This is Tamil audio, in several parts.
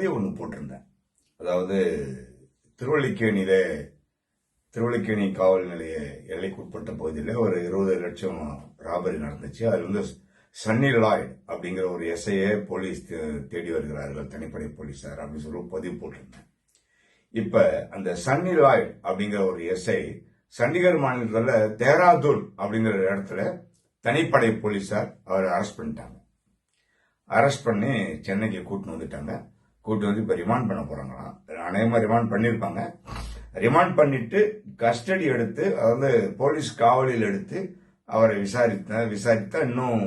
கதையை ஒன்று போட்டிருந்தேன். அதாவது திருவள்ளிக்கேணியில திருவள்ளிக்கேணி காவல் நிலைய எல்லைக்குட்பட்ட பகுதியில் ஒரு இருபது லட்சம் ராபரி நடந்துச்சு. அது வந்து சன்னி லாய்ட் அப்படிங்கிற ஒரு எஸ்ஐயை போலீஸ் தே- தேடி வருகிறார்கள் தனிப்படை போலீஸார் அப்படின்னு சொல்லி பதிவு போட்டிருந்தேன். இப்போ அந்த சன்னி லாய்ட் அப்படிங்கிற ஒரு எஸ்ஐ சண்டிகர் மாநிலத்தில் தேராதூர் அப்படிங்கிற இடத்துல தனிப்படை போலீஸார் அவரை அரெஸ்ட் பண்ணிட்டாங்க. அரெஸ்ட் பண்ணி சென்னைக்கு கூட்டின்னு வந்துட்டாங்க. கூட்டு வந்து இப்போ ரிமாண்ட் பண்ண போறாங்களாம். அநேகமாக ரிமாண்ட் பண்ணியிருப்பாங்க ரிமாண்ட் பண்ணிட்டு கஸ்டடி எடுத்து அதாவது போலீஸ் காவலில் எடுத்து அவரை விசாரித்த விசாரித்தா இன்னும்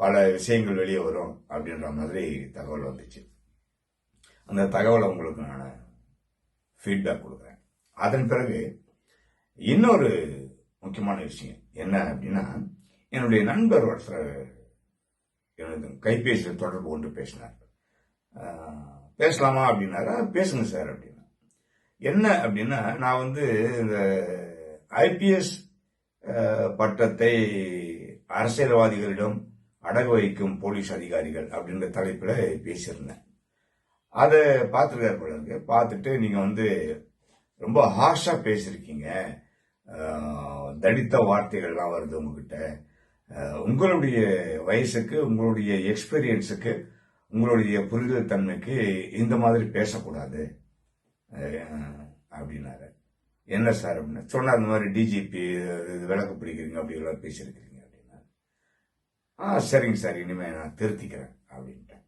பல விஷயங்கள் வெளியே வரும் அப்படின்ற மாதிரி தகவல் வந்துச்சு. அந்த தகவலை உங்களுக்கு நான் ஃபீட்பேக் கொடுக்குறேன். அதன் பிறகு இன்னொரு முக்கியமான விஷயம் என்ன அப்படின்னா என்னுடைய நண்பர் ஒருத்தர் எனது கைபேசியில் தொடர்பு கொண்டு பேசினார். பேசலாமா அப்படின்னாக்கா பேசுங்க சார் அப்படின்னா. என்ன அப்படின்னா நான் வந்து இந்த ஐபிஎஸ் பட்டத்தை அரசியல்வாதிகளிடம் அடகு வைக்கும் போலீஸ் அதிகாரிகள் அப்படின்ற தலைப்பில் பேசியிருந்தேன். அதை பார்த்துருக்காரு போல இருக்கு. பார்த்துட்டு நீங்கள் வந்து ரொம்ப ஹார்ஷாக பேசியிருக்கீங்க. ஆஹ், தடித்த வார்த்தைகள்லாம் வருது உங்ககிட்ட. உங்களுடைய வயசுக்கு உங்களுடைய எக்ஸ்பீரியன்ஸுக்கு உங்களுடைய புரிதல் தன்மைக்கு இந்த மாதிரி பேசக்கூடாது. அப்படின்னாரு. என்ன சார் அப்படின்னு சொன்னார் இந்த மாதிரி டிஜிபி விளக்கு பிடிக்கிறீங்க அப்படி எல்லாம் பேசியிருக்கிறீங்க அப்படின்னா ஆ சரிங்க சார் இனிமே நான் திருத்திக்கிறேன் அப்படின்ட்டேன்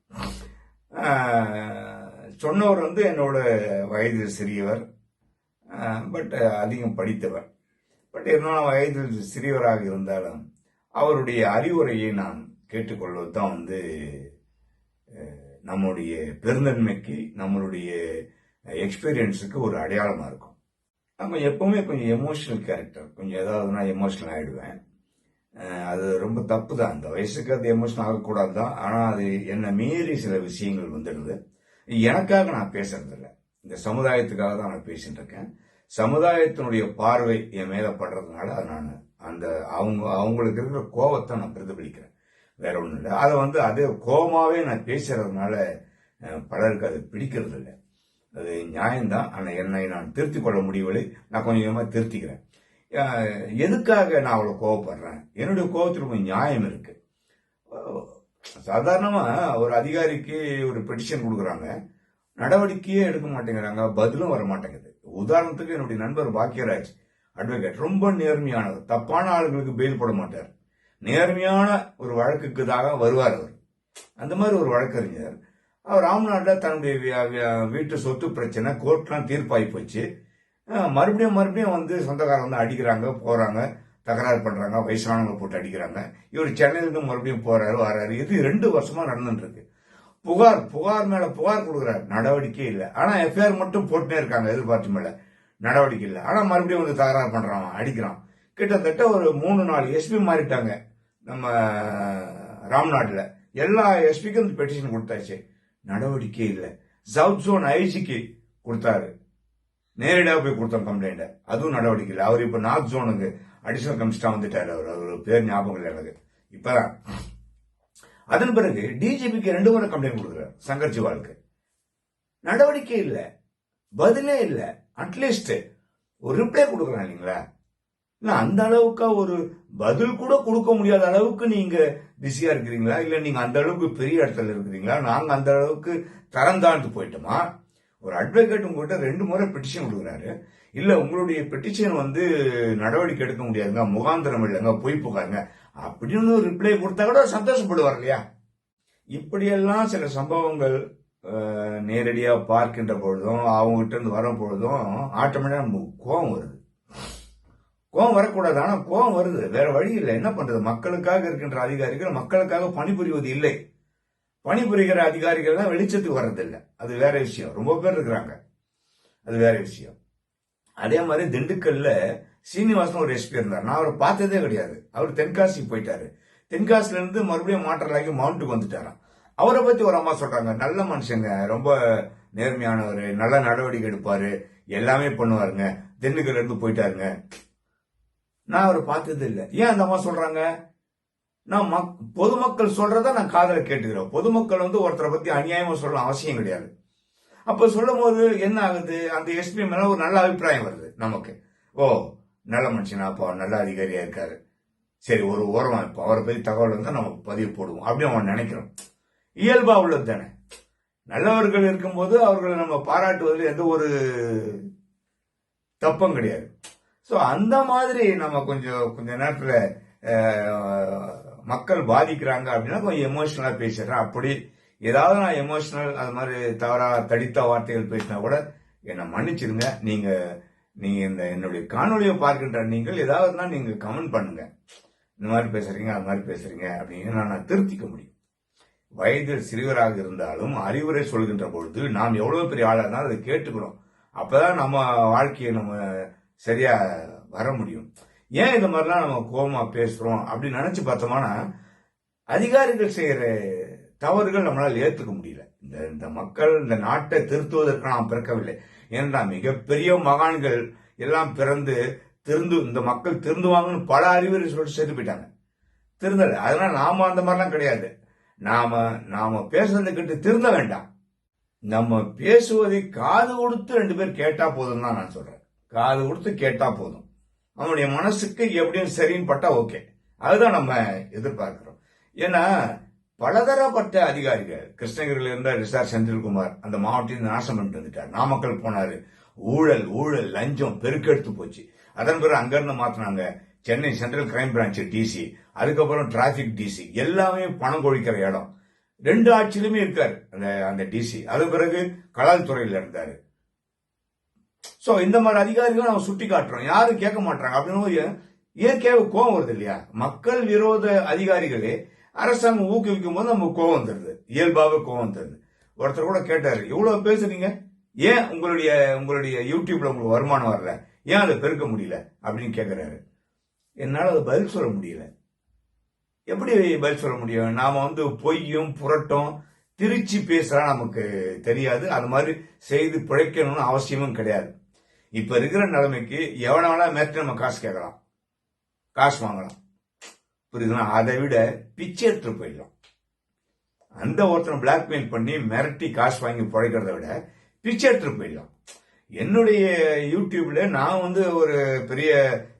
சொன்னவர் வந்து என்னோட வயது சிறியவர் பட் அதிகம் படித்தவர். பட் இருந்தாலும் வயதில் சிறியவராக இருந்தாலும் அவருடைய அறிவுரையை நான் கேட்டுக்கொள்வது தான் வந்து நம்முடைய பெருந்தன்மைக்கு நம்மளுடைய எக்ஸ்பீரியன்ஸுக்கு ஒரு அடையாளமாக இருக்கும். நம்ம எப்பவுமே கொஞ்சம் எமோஷனல் கேரக்டர் கொஞ்சம் ஏதாவதுனா எமோஷனல் ஆகிடுவேன் அது ரொம்ப தப்பு தான் அந்த வயசுக்கு அது எமோஷனல் ஆகக்கூடாது தான் ஆனால் அது என்னை மீறி சில விஷயங்கள் வந்துடுது. எனக்காக நான் பேசுறதில்ல. இந்த சமுதாயத்துக்காக தான் நான் பேசிட்டு இருக்கேன். சமுதாயத்தினுடைய பார்வை என் மேலே படுறதுனால அது நான் அந்த அவங்க அவங்களுக்கு இருக்கிற கோவத்தை நான் பிரதிபலிக்கிறேன். வேற ஒன்றும் இல்லை. அதை வந்து அதே கோமாவே நான் பேசுறதுனால பலருக்கு அது பிடிக்கிறது இல்லை அது நியாயம்தான். ஆனால் என்னை நான் திருத்திக் கொள்ள முடியவில்லை. நான் கொஞ்சம் கொஞ்சமாக திருத்திக்கிறேன். எதுக்காக நான் அவ்வளோ கோவப்படுறேன்? என்னுடைய கோவத்தில் கொஞ்சம் நியாயம் இருக்கு. சாதாரணமாக ஒரு அதிகாரிக்கு ஒரு பெட்டிஷன் கொடுக்குறாங்க. நடவடிக்கையே எடுக்க மாட்டேங்கிறாங்க. பதிலும் வர மாட்டேங்குது. உதாரணத்துக்கு என்னுடைய நண்பர் பாக்கியராஜ் அட்வொகேட் ரொம்ப நேர்மையானவர். தப்பான ஆளுங்களுக்கு பெயில் போட மாட்டார். நேர்மையான ஒரு வழக்குக்கு தாக வருவார் அவர். அந்த மாதிரி ஒரு வழக்கறிஞர். அவர் ராம்நாட்டில் தன்னுடைய வீட்டு சொத்து பிரச்சனை கோர்ட்லாம் தீர்ப்பாகி போச்சு. மறுபடியும் மறுபடியும் வந்து சொந்தக்காரங்க வந்து அடிக்கிறாங்க போகிறாங்க தகராறு பண்ணுறாங்க வயசானவங்க போட்டு அடிக்கிறாங்க. இவர் சென்னையிலேருந்து மறுபடியும் போகிறாரு வர்றாரு இது ரெண்டு வருஷமாக நடந்துட்டுருக்கு. புகார் புகார் மேலே புகார் கொடுக்குறாரு. நடவடிக்கை இல்லை. ஆனால் எஃப்ஐஆர் மட்டும் போட்டுனே இருக்காங்க எதிர்பார்த்து மேலே. நடவடிக்கை இல்லை. ஆனால் மறுபடியும் வந்து தகராறு பண்ணுறான் அடிக்கிறான். கிட்டத்தட்ட ஒரு மூணு நாலு எஸ்பி மாறிட்டாங்க நம்ம ராம்நாட்டில் எல்லா எஸ்பிக்கும் பெட்டிஷன் கொடுத்தாச்சு. நடவடிக்கை இல்லை. சவுத் ஜோன் ஐஜிக்கு கொடுத்தாரு. நேரடியாக போய் கொடுத்தோம் கம்ப்ளைண்ட்டை அதுவும் நடவடிக்கை இல்லை. அவர் இப்போ நார்த் ஜோனுக்கு அடிஷனல் கமிஷனாக வந்துட்டார். அவர் அவர் பேர் ஞாபகம் இல்லை எனக்கு. இப்போதான். அதன் பிறகு டிஜிபிக்கு ரெண்டு முறை கம்ப்ளைண்ட் கொடுக்குறாரு சங்கர் ஜிவாலுக்கு. நடவடிக்கை இல்லை. பதிலே இல்லை. அட்லீஸ்ட் ஒரு ரிப்ளை கொடுக்குறான் இல்லைங்களா? இல்லை அந்த அளவுக்கா ஒரு பதில் கூட கொடுக்க முடியாத அளவுக்கு நீங்க பிஸியா இருக்கிறீங்களா? இல்லை நீங்க அந்த அளவுக்கு பெரிய இடத்துல இருக்கிறீங்களா? நாங்கள் அந்த அளவுக்கு தரம் தாழ்ந்து போயிட்டோமா? ஒரு அட்வொகேட் உங்கள்கிட்ட ரெண்டு முறை பெட்டிஷன் கொடுக்குறாரு. இல்லை உங்களுடைய பெட்டிஷன் வந்து நடவடிக்கை எடுக்க முடியாதுங்க முகாந்திரம் இல்லைங்க பொய் புகாருங்க. அப்படின்னு ஒரு ரிப்ளை கொடுத்தா கூட சந்தோஷப்படுவார் இல்லையா? இப்படியெல்லாம் சில சம்பவங்கள் நேரடியாக பார்க்கின்ற பொழுதும் அவங்ககிட்ட இருந்து வரும் பொழுதும் ஆட்டோமேட்டிக்காக நமக்கு கோபம் வருது. கோபம் வரக்கூடாது. ஆனா கோவம் வருது. வேற வழி இல்லை. என்ன பண்றது? மக்களுக்காக இருக்கின்ற அதிகாரிகள் மக்களுக்காக பணிபுரிவது இல்லை. பணிபுரிகிற அதிகாரிகள் தான் வெளிச்சத்துக்கு வர்றதில்லை. அது வேற விஷயம். ரொம்ப பேர் இருக்கிறாங்க. அது வேற விஷயம். அதே மாதிரி திண்டுக்கல்ல சீனிவாசன் ஒரு எஸ்பி இருந்தார். நான் அவரை பார்த்ததே கிடையாது. அவர் தென்காசி போயிட்டாரு. தென்காசில இருந்து மறுபடியும் மாற்றலாகி மவுண்ட்டுக்கு வந்துட்டாராம். அவரை பத்தி ஒரு அம்மா சொல்றாங்க. நல்ல மனுஷங்க. ரொம்ப நேர்மையானவர். நல்ல நடவடிக்கை எடுப்பாரு. எல்லாமே பண்ணுவாருங்க. திண்டுக்கல்ல இருந்து போயிட்டாருங்க. நான் அவரை பார்த்தது இல்லை. ஏன் அந்த அம்மா சொல்றாங்க? நான் மக்- பொதுமக்கள் சொல்றத நான் காதல கேட்டுக்கிறோம் பொதுமக்கள் வந்து ஒருத்தரை பத்தி அநியாயமா சொல்ல அவசியம் கிடையாது. அப்ப சொல்லும் போது என்ன ஆகுது? அந்த எஸ்பி மேல ஒரு நல்ல அபிப்பிராயம் வருது நமக்கு. ஓ நல்ல மனுஷனா அப்போ நல்ல அதிகாரியா இருக்காரு. சரி ஒரு ஓரமா இப்போ அவரை பத்தி தகவல் இருந்தால் நம்ம பதிவு போடுவோம். அப்படின்னு அவன் நினைக்கிறோம். இயல்பா உள்ளது தானே. நல்லவர்கள் இருக்கும்போது அவர்களை நம்ம பாராட்டுவதில் எந்த ஒரு தப்பும் கிடையாது. ஸோ அந்த மாதிரி நம்ம கொஞ்சம் கொஞ்ச நேரத்தில் மக்கள் பாதிக்கிறாங்க அப்படின்னா கொஞ்சம் எமோஷனலா பேசிடுறேன். அப்படி ஏதாவது நான் எமோஷனல் அது மாதிரி தவறா தடித்த வார்த்தைகள் பேசினா கூட என்னை மன்னிச்சிருங்க. நீங்க நீங்க இந்த என்னுடைய காணொலியை பார்க்கின்ற நீங்கள் ஏதாவதுனா நீங்க கமெண்ட் பண்ணுங்க. இந்த மாதிரி பேசுறீங்க அது மாதிரி பேசுறீங்க அப்படின்னு நான் நான் திருத்திக்க முடியும். வயதில் சிறுவராக இருந்தாலும் அறிவுரை சொல்கின்ற பொழுது நாம் எவ்வளவு பெரிய ஆளா இருந்தாலும் அதை கேட்டுக்கணும் அப்பதான் நம்ம வாழ்க்கையை நம்ம சரியா வர முடியும். ஏன் இந்த மாதிரிலாம் நம்ம கோபமா பேசுறோம் அப்படின்னு நினைச்சு பார்த்தோம்னா அதிகாரிகள் செய்யற தவறுகள் நம்மளால் ஏத்துக்க முடியல. இந்த இந்த மக்கள் இந்த நாட்டை திருத்துவதற்கு நாம் பிறக்கவில்லை. ஏன்னா மிகப்பெரிய மகான்கள் எல்லாம் பிறந்து திருந்து இந்த மக்கள் திருந்துவாங்கன்னு பல அறிவுரை சொல்லிட்டு செத்து போயிட்டாங்க. திருந்தல. அதனால நாம அந்த மாதிரிலாம் கிடையாது. நாம நாம பேசுறதை கேட்டு திருந்த வேண்டாம். நம்ம பேசுவதை காது கொடுத்து ரெண்டு பேர் கேட்டா போதும் தான் நான் சொல்றேன். காது கொடுத்து கேட்டா போதும். அவனுடைய மனசுக்கு எப்படியும் சரின்னு பட்டா ஓகே. அதுதான் நம்ம எதிர்பார்க்கிறோம். ஏன்னா பலதரப்பட்ட அதிகாரிகள் கிருஷ்ணகிரியில் இருந்த ரிசார் செந்தில்குமார் அந்த மாவட்டத்தில் நாசம் பண்ணிட்டு வந்துட்டார். நாமக்கல் போனாரு. ஊழல் ஊழல் லஞ்சம் பெருக்கெடுத்து போச்சு. அதன் பிறகு அங்கிருந்து மாத்தினாங்க Chennai central crime branch DC அதுக்கப்புறம் டிராபிக் டிசி எல்லாமே பணம் கொழிக்கிற இடம். ரெண்டு ஆட்சியிலுமே இருக்காரு அந்த அந்த டிசி அது பிறகு கலால் துறையில் இருந்தாரு. சோ இந்த மாதிரி அதிகாரிகள் நம்ம சுட்டி காட்டுறோம் யாரும் கேட்க மாட்டாங்க அப்படின்னு இயற்கையாக கோவம் வருது இல்லையா? மக்கள் விரோத அதிகாரிகளே அரசாங்கம் ஊக்குவிக்கும் போது நம்ம கோவம் தருது இயல்பாகவே கோவம் தருது ஒருத்தர் கூட கேட்டாரு இவ்வளவு பேசுறீங்க? ஏன் உங்களுடைய உங்களுடைய யூடியூப்ல உங்களுக்கு வருமானம் வரல? ஏன் அதை பெருக்க முடியல? அப்படின்னு கேட்கிறாரு என்னால் அதை பதில் சொல்ல முடியல. எப்படி பதில் சொல்ல முடியும்? நாம வந்து பொய்யும் புரட்டும் திருச்சி பேசுறா நமக்கு தெரியாது. அது மாதிரி செய்து பிழைக்கணும்னு அவசியமும் கிடையாது. இப்ப இருக்கிற நிலைமைக்கு எவன வேணா மேற்று நம்ம காசு கேட்கலாம். காசு வாங்கலாம். புரியுதுங்களா? அதை விட பிச்சை எடுத்து போயிடலாம். அந்த ஒருத்தனை பிளாக்மெயில் பண்ணி மிரட்டி காசு வாங்கி பிழைக்கிறத விட பிச்சை எடுத்து போயிடலாம். என்னுடைய யூடியூப்ல நான் வந்து ஒரு பெரிய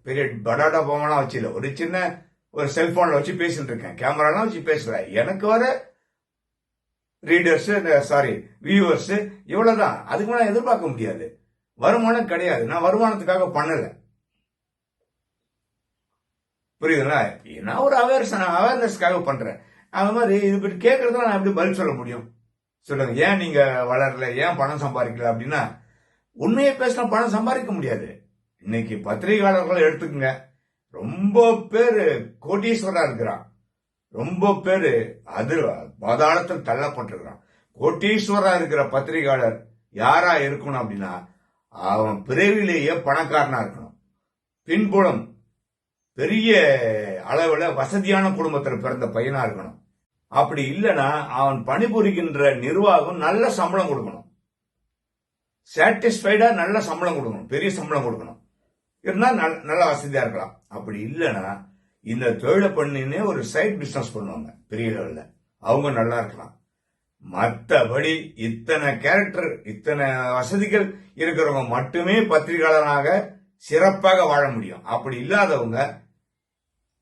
பெரிய படாடா போமெல்லாம் வச்சு ஒரு சின்ன ஒரு செல்போன்ல வச்சு பேசிட்டு இருக்கேன். கேமராலாம் வச்சு பேசுறேன். எனக்கு வர ரீடர்ஸு சாரி வியூவர்ஸு இவ்வளோ தான் அதுக்கு மேலே எதிர்பார்க்க முடியாது. வருமானம் கிடையாது. நான் வருமானத்துக்காக பண்ணலை. புரியுதுங்களா? நான் ஒரு அவேர்னஸ் அவேர்னஸ்க்காக பண்ணுறேன் அது மாதிரி இது இப்படி கேட்கறதுல நான் எப்படி பதில் சொல்ல முடியும்? சொல்லுங்க. ஏன் நீங்க வளரல? ஏன் பணம் சம்பாதிக்கல அப்படின்னா உண்மையை பேசினா பணம் சம்பாதிக்க முடியாது. இன்னைக்கு பத்திரிகையாளர்களை எடுத்துக்கங்க. ரொம்ப பேர் கோட்டீஸ்வரா இருக்கிறான். ரொம்ப பேர் அது பாதாளத்தில் தள்ளப்பட்டிருக்கிறான். கோட்டீஸ்வரா இருக்கிற பத்திரிகையாளர் யாரா இருக்கணும் அப்படின்னா அவன் பிறவிலேயே பணக்காரனா இருக்கணும். பின்புலம் பெரிய அளவில் வசதியான குடும்பத்தில் பிறந்த பையனா இருக்கணும். அப்படி இல்லைன்னா அவன் பணிபுரிகின்ற நிர்வாகம் நல்ல சம்பளம் கொடுக்கணும். சாட்டிஸ்ஃபைடா நல்ல சம்பளம் கொடுக்கணும். பெரிய சம்பளம் கொடுக்கணும். இருந்தால் நல்ல வசதியா இருக்கலாம். அப்படி இல்லைன்னா இந்த தொழிலை பண்ணினே ஒரு சைட் பிசினஸ் பண்ணுவாங்க பெரிய லெவலில் அவங்க நல்லா இருக்கலாம். மற்றபடி இத்தனை கேரக்டர் இத்தனை வசதிகள் இருக்கிறவங்க மட்டுமே பத்திரிகையாளராக சிறப்பாக வாழ முடியும். அப்படி இல்லாதவங்க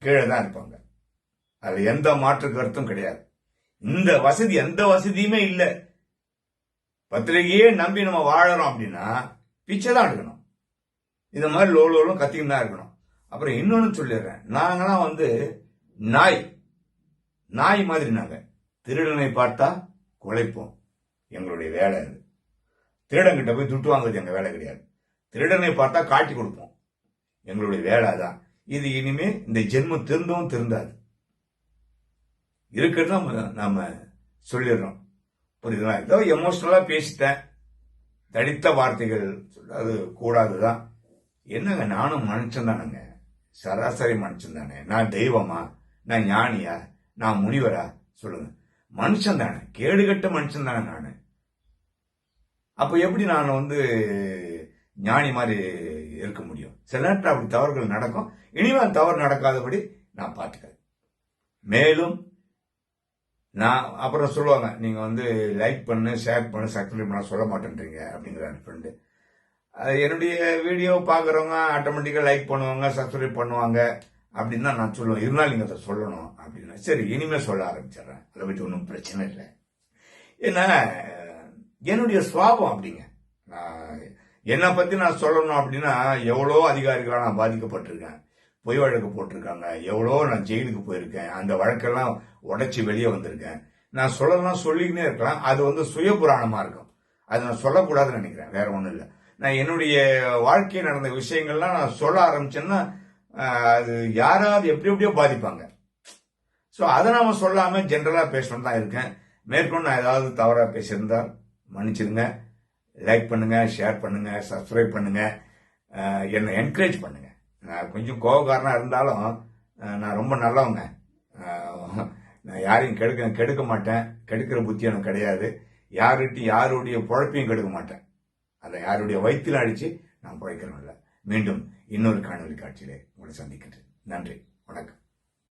கீழே தான் இருப்பாங்க. அது எந்த மாற்று கருத்தும் கிடையாது. இந்த வசதி எந்த வசதியுமே இல்லை. பத்திரிகையே நம்பி நம்ம வாழறோம் அப்படின்னா பிச்சை தான் எடுக்கணும். இந்த மாதிரி லோ லோலும் கத்தின்னு தான் இருக்கணும் அப்புறம் இன்னொன்னு சொல்லிடுறேன். நாங்களாம் வந்து நாய் நாய் மாதிரி நாங்க. திருடனை பார்த்தா குலைப்போம். எங்களுடைய வேலை அது. திருடங்கிட்ட போய் துட்டு வாங்குறது எங்க வேலை கிடையாது. திருடனை பார்த்தா காட்டி கொடுப்போம். எங்களுடைய வேலை தான் இது இனிமே இந்த ஜென்மம் திருந்தவும் திருந்தாது. இருக்கிறது நம்ம நாம சொல்லிடுறோம். புரியுதுங்களா? ஏதோ எமோஷனலா பேசிட்டேன். தடித்த வார்த்தைகள் சொல்ல அது கூடாதுதான். என்னங்க நானும் மனுஷன் தானுங்க சராசரி மனுஷன் தானே. நான் தெய்வமா? நான் ஞானியா? நான் முனிவரா? சொல்லுங்க. மனுஷன் தானே. கேடுகட்ட மனுஷன் தானே நான். அப்ப எப்படி நான் வந்து ஞானி மாதிரி இருக்க முடியும்? சில நேரத்தில் அப்படி தவறுகள் நடக்கும். இனிமேல் தவறு நடக்காதபடி நான் பார்த்துக்கிறேன். மேலும் நான் அப்புறம் சொல்லுவாங்க நீங்க வந்து லைக் பண்ணு ஷேர் பண்ணு சப்ஸ்கிரைப் பண்ண சொல்ல மாட்டேன்றீங்க அப்படிங்கிற ஃப்ரெண்டு என்னுடைய வீடியோ பார்க்குறவங்க ஆட்டோமேட்டிக்காக லைக் பண்ணுவாங்க சப்ஸ்கிரைப் பண்ணுவாங்க அப்படின்னு தான் நான் சொல்லுவேன். இருந்தாலும் நீங்கள் அதை சொல்லணும் அப்படின்னா. சரி இனிமேல் சொல்ல ஆரம்பிச்சிடுறேன். அதை பற்றி ஒன்றும் பிரச்சனை இல்லை. ஏன்னா என்னுடைய சுவாபம் அப்படிங்க. நான் என்னை பற்றி நான் சொல்லணும் அப்படின்னா எவ்வளோ அதிகாரிகளாக நான் பாதிக்கப்பட்டிருக்கேன். பொய் வழக்கு போட்டிருக்காங்க. எவ்வளோ நான் ஜெயிலுக்கு போயிருக்கேன். அந்த வழக்கெல்லாம் உடச்சி வெளியே வந்திருக்கேன். நான் சொல்லலாம் சொல்லிக்கினே இருக்கலாம். அது வந்து சுயபுராணமாக இருக்கும். அது நான் சொல்லக்கூடாதுன்னு நினைக்கிறேன். வேற ஒன்றும் இல்லை. நான் என்னுடைய வாழ்க்கையில் நடந்த விஷயங்கள்லாம் நான் சொல்ல ஆரம்பிச்சேன்னா அது யாராவது எப்படி எப்படியோ பாதிப்பாங்க. ஸோ அதை நாம சொல்லாம ஜென்ரலாக பேசணும் தான் இருக்கேன். மேற்கொண்டு நான் ஏதாவது தவறாக பேசியிருந்தால் மன்னிச்சிருங்க லைக் பண்ணுங்க ஷேர் பண்ணுங்க சப்ஸ்கிரைப் பண்ணுங்க. என்னை என்கரேஜ் பண்ணுங்க. நான் கொஞ்சம் கோபக்காரனாக இருந்தாலும் நான் ரொம்ப நல்லவங்க. நான் யாரையும் கெடுக்க கெடுக்க மாட்டேன். கெடுக்கிற புத்தி எனக்கு கிடையாது. யார்கிட்டையும் யாருடைய பொழப்பையும் கெடுக்க மாட்டேன். அதை யாருடைய வயிற்றில் அழிச்சு நான் பிழைக்கிறோம் இல்லை மீண்டும் இன்னொரு காணொலி காட்சியிலே உங்களை சந்திக்கின்றேன். நன்றி. வணக்கம்.